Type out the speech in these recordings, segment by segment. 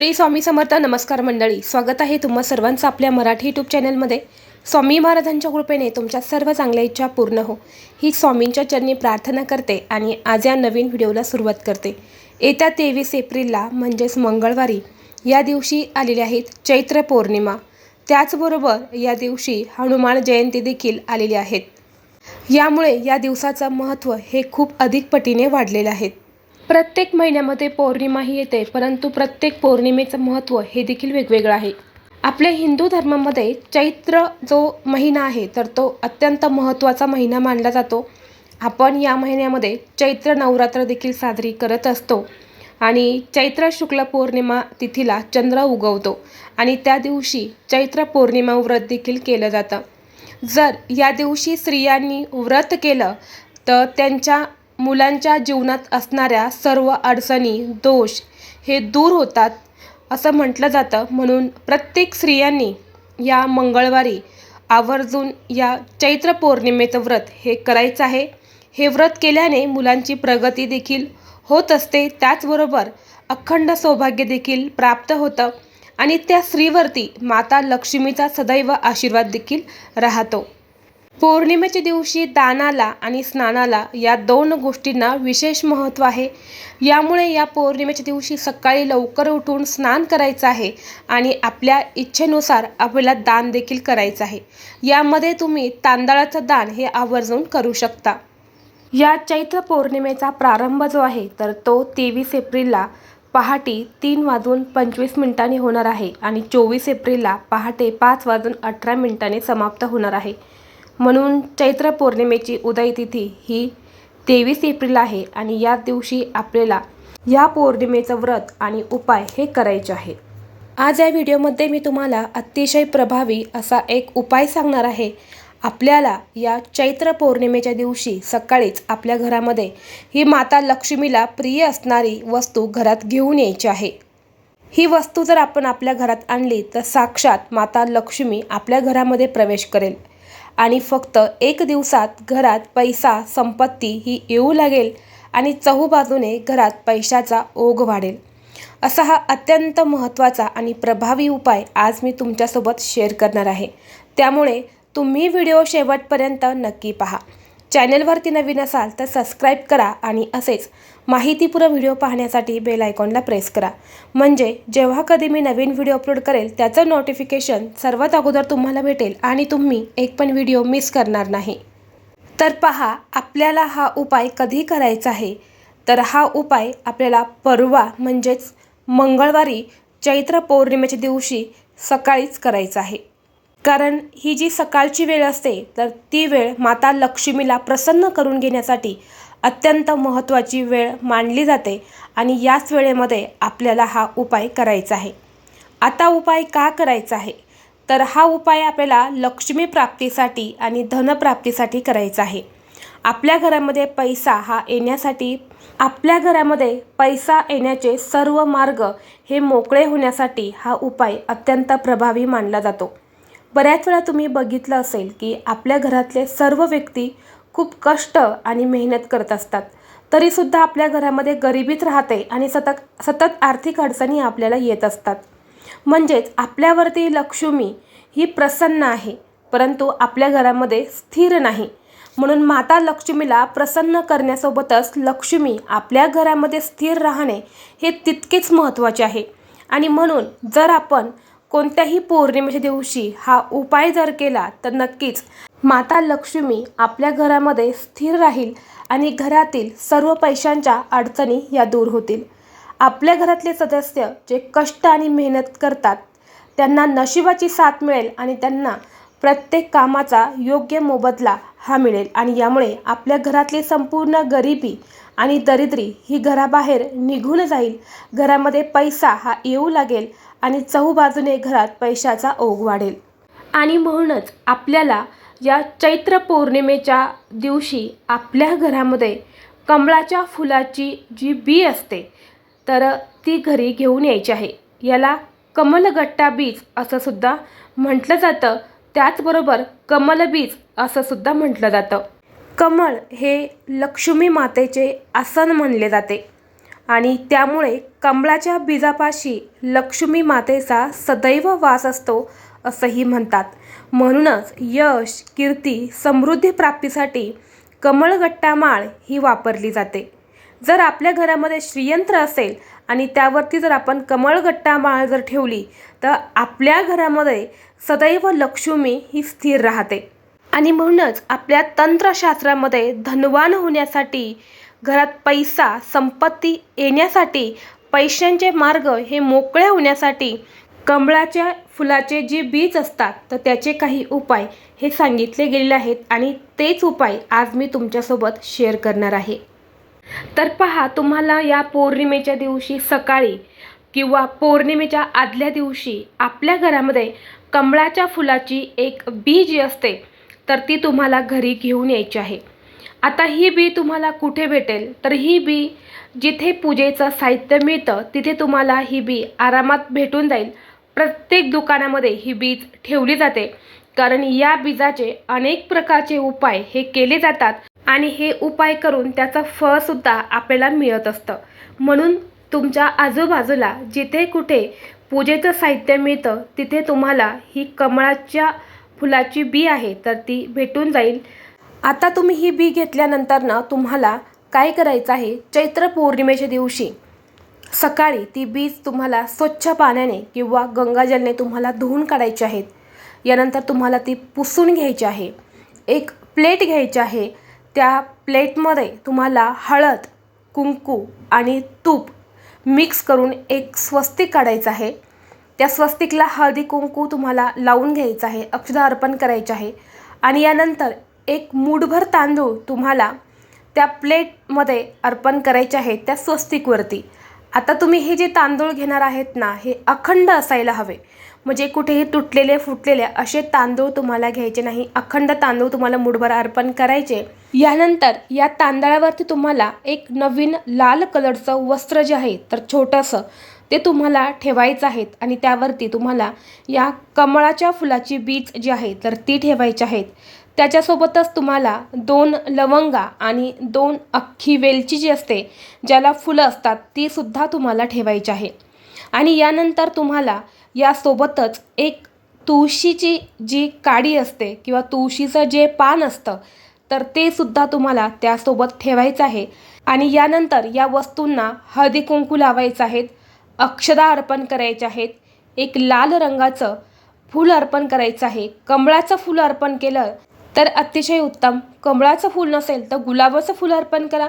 श्री स्वामी समर्थ नमस्कार मंडळी स्वागत आहे तुम्हा सर्वांचं आपल्या मराठी यूट्यूब चॅनलमध्ये स्वामी महाराजांच्या कृपेने तुमच्या सर्व चांगल्या इच्छा पूर्ण हो. ही स्वामींच्या चरणी प्रार्थना करते आणि आज या नवीन व्हिडिओला सुरुवात करते. येत्या तेवीस एप्रिलला म्हणजेच मंगळवारी या दिवशी आलेल्या आहेत चैत्र पौर्णिमा. त्याचबरोबर या दिवशी हनुमान जयंती देखील आलेली आहेत यामुळे या दिवसाचं महत्त्व हे खूप अधिक पटीने वाढलेलं आहे. प्रत्येक महिन्यामध्ये पौर्णिमा ही येते परंतु प्रत्येक पौर्णिमेचं महत्त्व हे देखील वेगवेगळं आहे. आपल्या हिंदू धर्मामध्ये चैत्र जो महिना आहे तर तो अत्यंत महत्त्वाचा महिना मानला जातो. आपण या महिन्यामध्ये चैत्र नवरात्र देखील साजरी करत असतो आणि चैत्र शुक्ल पौर्णिमा तिथीला चंद्र उगवतो आणि त्या दिवशी चैत्र पौर्णिमा व्रत देखील केलं जातं. जर या दिवशी स्त्रियांनी व्रत केलं तर त्यांच्या मुलांच्या जीवनात असणाऱ्या सर्व अडचणी दोष हे दूर होतात असं म्हटलं जातं. म्हणून प्रत्येक स्त्रियांनी या मंगळवारी आवर्जून या चैत्र पौर्णिमेचं व्रत हे करायचं आहे. हे व्रत केल्याने मुलांची प्रगती देखील होत असते. त्याचबरोबर अखंड सौभाग्य देखील प्राप्त होतं आणि त्या स्त्रीवरती माता लक्ष्मीचा सदैव आशीर्वाद देखील राहतो. पौर्णिमेच्या दिवशी दानाला आणि स्नानाला या दोन गोष्टींना विशेष महत्त्व आहे. यामुळे या पौर्णिमेच्या दिवशी सकाळी लवकर उठून स्नान करायचं आहे आणि आपल्या इच्छेनुसार आपल्याला दान देखील करायचं आहे. यामध्ये तुम्ही तांदळाचं दान हे आवर्जून करू शकता. या चैत्र पौर्णिमेचा प्रारंभ जो आहे तर तो तेवीस एप्रिलला पहाटे तीन वाजून पंचवीस मिनिटांनी होणार आहे आणि चोवीस एप्रिलला पहाटे पाच वाजून अठरा मिनिटांनी समाप्त होणार आहे. म्हणून चैत्र पौर्णिमेची उदयतिथी ही तेवीस एप्रिल आहे आणि या दिवशी आपल्याला या पौर्णिमेचं व्रत आणि उपाय हे करायचे आहे. आज या व्हिडिओमध्ये मी तुम्हाला अतिशय प्रभावी असा एक उपाय सांगणार आहे. आपल्याला या चैत्र पौर्णिमेच्या दिवशी सकाळीच आपल्या घरामध्ये ही माता लक्ष्मीला प्रिय असणारी वस्तू घरात घेऊन यायची आहे. ही वस्तू जर आपण आपल्या घरात आणली तर साक्षात माता लक्ष्मी आपल्या घरामध्ये प्रवेश करेल. आणि फक्त एक दिवसात घरात पैसा संपत्ती ही येऊ लागेल आणि चहूबाजूने घरात पैशाचा ओघ वाढेल. असा हा अत्यंत महत्त्वाचा आणि प्रभावी उपाय आज मी तुमच्यासोबत शेअर करणार आहे. त्यामुळे तुम्ही व्हिडिओ शेवटपर्यंत नक्की पहा. चॅनलवरती नवीन असाल तर सबस्क्राईब करा आणि असेच माहितीपूर्ण व्हिडिओ पाहण्यासाठी बेल आयकॉनला प्रेस करा. म्हणजे जेव्हा कधी मी नवीन व्हिडिओ अपलोड करेल त्याचं नोटिफिकेशन सर्वात अगोदर तुम्हाला भेटेल आणि तुम्ही एक पण व्हिडिओ मिस करणार नाही. तर पहा आपल्याला हा उपाय कधी करायचा आहे? तर हा उपाय आपल्याला परवा म्हणजेच मंगळवारी चैत्र पौर्णिमेच्या दिवशी सकाळीच करायचा आहे. कारण ही जी सकाळची वेळ असते तर ती वेळ माता लक्ष्मीला प्रसन्न करून घेण्यासाठी अत्यंत महत्त्वाची वेळ मानली जाते आणि याच वेळेमध्ये आपल्याला हा उपाय करायचा आहे. आता उपाय का करायचा आहे? तर हा उपाय आपल्याला लक्ष्मी प्राप्तीसाठी आणि धनप्राप्तीसाठी करायचा आहे. आपल्या घरामध्ये पैसा हा येण्यासाठी आपल्या घरामध्ये पैसा येण्याचे सर्व मार्ग हे मोकळे होण्यासाठी हा उपाय अत्यंत प्रभावी मानला जातो. बऱ्याच वेळा तुम्ही बघितलं असेल की आपल्या घरातले सर्व व्यक्ती खूप कष्ट आणि मेहनत करत असतात. तरीसुद्धा आपल्या घरामध्ये गरिबीत राहते आणि सतत सतत आर्थिक अडचणी आपल्याला येत असतात. म्हणजेच आपल्यावरती लक्ष्मी ही प्रसन्न आहे परंतु आपल्या घरामध्ये स्थिर नाही. म्हणून माता लक्ष्मीला प्रसन्न करण्यासोबतच लक्ष्मी आपल्या घरामध्ये स्थिर राहणे हे तितकेच महत्त्वाचे आहे. आणि म्हणून जर आपण कोणत्याही पौर्णिमेच्या दिवशी हा उपाय जर केला तर नक्कीच माता लक्ष्मी आपल्या घरामध्ये स्थिर राहील आणि घरातील सर्व पैशांच्या अडचणी या दूर होतील. आपल्या घरातले सदस्य जे कष्ट आणि मेहनत करतात त्यांना नशिबाची साथ मिळेल आणि त्यांना प्रत्येक कामाचा योग्य मोबदला हा मिळेल. आणि यामुळे आपल्या घरातली संपूर्ण गरिबी आणि दरिद्री ही घराबाहेर निघून जाईल. घरामध्ये पैसा हा येऊ लागेल आणि चहूबाजूने घरात पैशाचा ओघ वाढेल. आणि म्हणूनच आपल्याला या चैत्र पौर्णिमेच्या दिवशी आपल्या घरामध्ये कमळाच्या फुलाची जी बी असते तर ती घरी घेऊन यायची आहे. याला कमलगट्टा बीज असं सुद्धा म्हटलं जातं. त्याचबरोबर कमलबीज असं सुद्धा म्हटलं जातं. कमळ हे लक्ष्मी मातेचे आसन म्हणले जाते. आणि त्यामुळे कमळाच्या बीजापाशी लक्ष्मी मातेचा सदैव वास असतो असंही म्हणतात. म्हणूनच यश कीर्ती समृद्धी प्राप्तीसाठी कमळगट्टा माळ ही वापरली जाते. जर आपल्या घरामध्ये श्रीयंत्र असेल आणि त्यावरती जर आपण कमळगट्टा माळ जर ठेवली तर आपल्या घरामध्ये सदैव लक्ष्मी ही स्थिर राहते. आणि म्हणूनच आपल्या तंत्रशास्त्रामध्ये धनवान होण्यासाठी घरात पैसा संपत्ती येण्यासाठी पैशांचे मार्ग हे मोकळे होण्यासाठी कमळाच्या फुलाचे जे बीज असतात तर त्याचे काही उपाय हे सांगितले गेलेले आहेत आणि तेच उपाय आज मी तुमच्यासोबत शेअर करणार आहे. तर पहा तुम्हाला या पौर्णिमेच्या दिवशी सकाळी किंवा पौर्णिमेच्या आदल्या दिवशी आपल्या घरामध्ये कमळाच्या फुलाची एक बी जी असते. तर ती तुम्हाला घरी घेऊन यायची आहे. आता ही बी तुम्हाला कुठे भेटेल? तर ही बी जिथे पूजेचं साहित्य मिळतं तिथे तुम्हाला ही बी आरामात भेटून जाईल. प्रत्येक दुकानामध्ये ही बीज ठेवली जाते. कारण या बीजाचे अनेक प्रकारचे उपाय हे केले जातात आणि हे उपाय करून त्याचं फळसुद्धा आपल्याला मिळत असतं. म्हणून तुमच्या आजूबाजूला जिथे कुठे पूजेचं साहित्य मिळतं तिथे तुम्हाला ही कमळाच्या फुलाची बी आहे तर ती भेटून जाईल. आता तुम्ही ही बी घेतल्यानंतर ना तुम्हाला काय करायचं आहे? चैत्र पौर्णिमेच्या दिवशी सकाळी ती बीज तुम्हाला स्वच्छ पाण्याने किंवा गंगाजलने तुम्हाला धुवून काढायची आहेत. यानंतर तुम्हाला ती पुसून घ्यायची आहे. एक प्लेट घ्यायची आहे. त्या प्लेटमध्ये तुम्हाला हळद कुंकू आणि तूप मिक्स करून एक स्वस्तिक काढायचं आहे. त्या स्वस्तिकला हळदी कुंकू तुम्हाला लावून घ्यायचं आहे अक्षदा अर्पण करायचे आहे. आणि यानंतर एक मूठभर तांदूळ तुम्हाला त्या प्लेटमध्ये अर्पण करायचे आहेत त्या स्वस्तिकवरती. आता तुम्ही हे जे तांदूळ घेणार आहेत ना हे अखंड असायला हवे. म्हणजे कुठेही तुटलेले फुटलेले असे तांदूळ तुम्हाला घ्यायचे नाही. अखंड तांदूळ तुम्हाला मुठभर अर्पण करायचे. यानंतर या तांदळावरती तुम्हाला एक नवीन लाल कलरचं वस्त्र जे आहे तर छोटंसं ते तुम्हाला ठेवायचं आहेत आणि त्यावरती तुम्हाला या कमळाच्या फुलाची बीज जी आहे तर ती ठेवायची आहेत त्याच्यासोबतच तुम्हाला दोन लवंगा आणि दोन अख्खी वेलची जी असते ज्याला फुलं असतात तीसुद्धा तुम्हाला ठेवायची आहे. आणि यानंतर तुम्हाला यासोबतच एक तुळशीची जी काडी असते किंवा तुळशीचं जे पान असतं तर ते सुद्धा तुम्हाला त्यासोबत ठेवायचं आहे. आणि यानंतर या वस्तूंना हळदी कुंकू लावायचं आहेत अक्षदा अर्पण करायचे आहेत एक लाल रंगाचं फूल अर्पण करायचं आहे. कमळाचं फूल अर्पण केलं तर अतिशय उत्तम. कमळाचं फूल नसेल तर गुलाबाचं फूल अर्पण करा.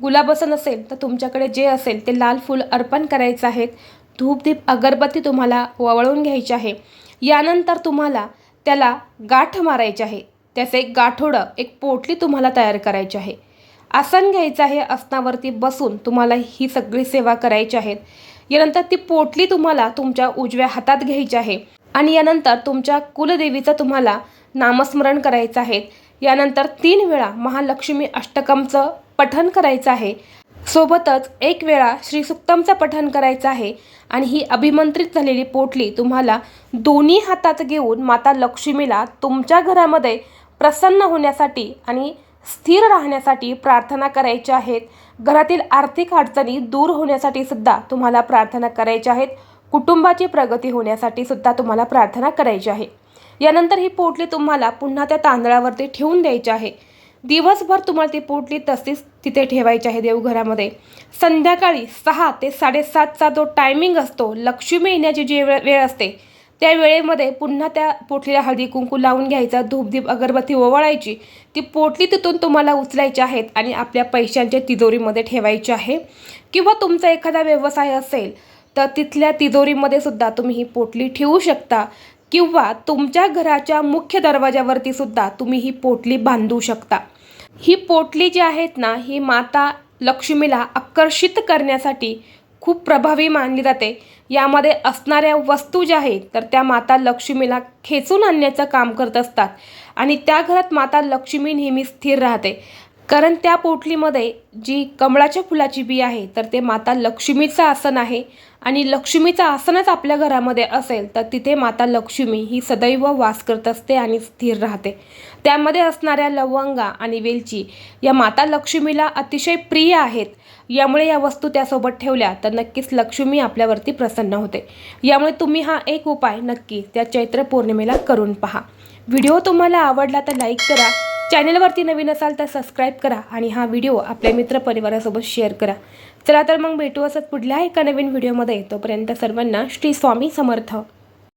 गुलाबाचं नसेल तर तुमच्याकडे जे असेल ते लाल फूल अर्पण करायचं आहेत. धूपदीप अगरबत्ती तुम्हाला वळवून घ्यायची आहे. यानंतर तुम्हाला त्याला गाठ मारायची आहे. त्याचं एक गाठोडं एक पोटली तुम्हाला तयार करायची आहे. आसन घ्यायचं आहे आसनावरती बसून तुम्हाला ही सगळी सेवा करायची आहे. यानंतर ती पोटली तुम्हाला तुमच्या उजव्या हातात घ्यायची आहे. आणि यानंतर तुमच्या कुलदेवीचं तुम्हाला नामस्मरण करायचं आहे. यानंतर तीन वेळा महालक्ष्मी अष्टकमचं पठण करायचं आहे. सोबतच एक वेळा श्रीसुक्तमचं पठण करायचं आहे आणि ही अभिमंत्रित झालेली पोटली तुम्हाला दोन्ही हातात घेऊन माता लक्ष्मीला तुमच्या घरामध्ये प्रसन्न होण्यासाठी आणि स्थिर राहण्यासाठी प्रार्थना करायच्या आहेत. घरातील आर्थिक अडचणी दूर होण्यासाठी सुद्धा तुम्हाला प्रार्थना करायच्या आहेत. कुटुंबाची प्रगती होण्यासाठी सुद्धा तुम्हाला प्रार्थना करायची आहे. यानंतर ही पोटली तुम्हाला पुन्हा त्या तांदळावरती ठेवून द्यायची आहे. दिवसभर तुम्हाला ती पोटली तशीच तिथे ठेवायचे आहे देवघरामध्ये. संध्याकाळी सहा ते साडेसातचा जो टायमिंग असतो लक्ष्मी येण्याची जी वेळ वेळ असते त्या वेळेमध्ये पुन्हा त्या पोटलीला हळदी कुंकू लावून घ्यायचा धूपदीप अगरबत्ती ओवाळायची ती पोटली तिथून तुम्हाला उचलायची आहेत आणि आपल्या पैशांच्या तिजोरीमध्ये ठेवायची आहे. किंवा तुमचा एखादा व्यवसाय असेल तर तिथल्या तिजोरीमध्ये सुद्धा तुम्ही ही पोटली ठेवू शकता. किंवा तुमच्या घराच्या मुख्य दरवाजावरती सुद्धा तुम्ही ही पोटली बांधू शकता. ही पोटली जी आहेत ना ही माता लक्ष्मीला आकर्षित करण्यासाठी खूप प्रभावी मानली जाते. यामध्ये असणाऱ्या वस्तू ज्या आहेत तर त्या माता लक्ष्मीला खेचून आणण्याचं काम करत असतात. आणि त्या घरात माता लक्ष्मी नेहमी स्थिर राहते. कारण त्या पोटलीमध्ये जी कमळाच्या फुलाची बी आहे तर ते माता लक्ष्मीचं आसन आहे. आणि लक्ष्मीचं आसनच आपल्या घरामध्ये असेल तर तिथे माता लक्ष्मी ही सदैव वास करत असते आणि स्थिर राहते. त्यामध्ये असणाऱ्या लवंगा आणि वेलची या माता लक्ष्मीला अतिशय प्रिय आहेत. यामुळे या वस्तू त्यासोबत ठेवल्या तर नक्कीच लक्ष्मी आपल्यावरती प्रसन्न होते. यामुळे तुम्ही हा एक उपाय नक्की त्या चैत्र पौर्णिमेला करून पहा. व्हिडिओ तुम्हाला आवडला तर लाईक करा. चॅनलवरती नवीन असाल तर सबस्क्राईब करा आणि हा व्हिडिओ आपल्या मित्रपरिवारासोबत शेअर करा. चला तर मग भेटू असत पुढल्या एका नवीन व्हिडिओमध्ये. तोपर्यंत सर्वांना श्री स्वामी समर्थ.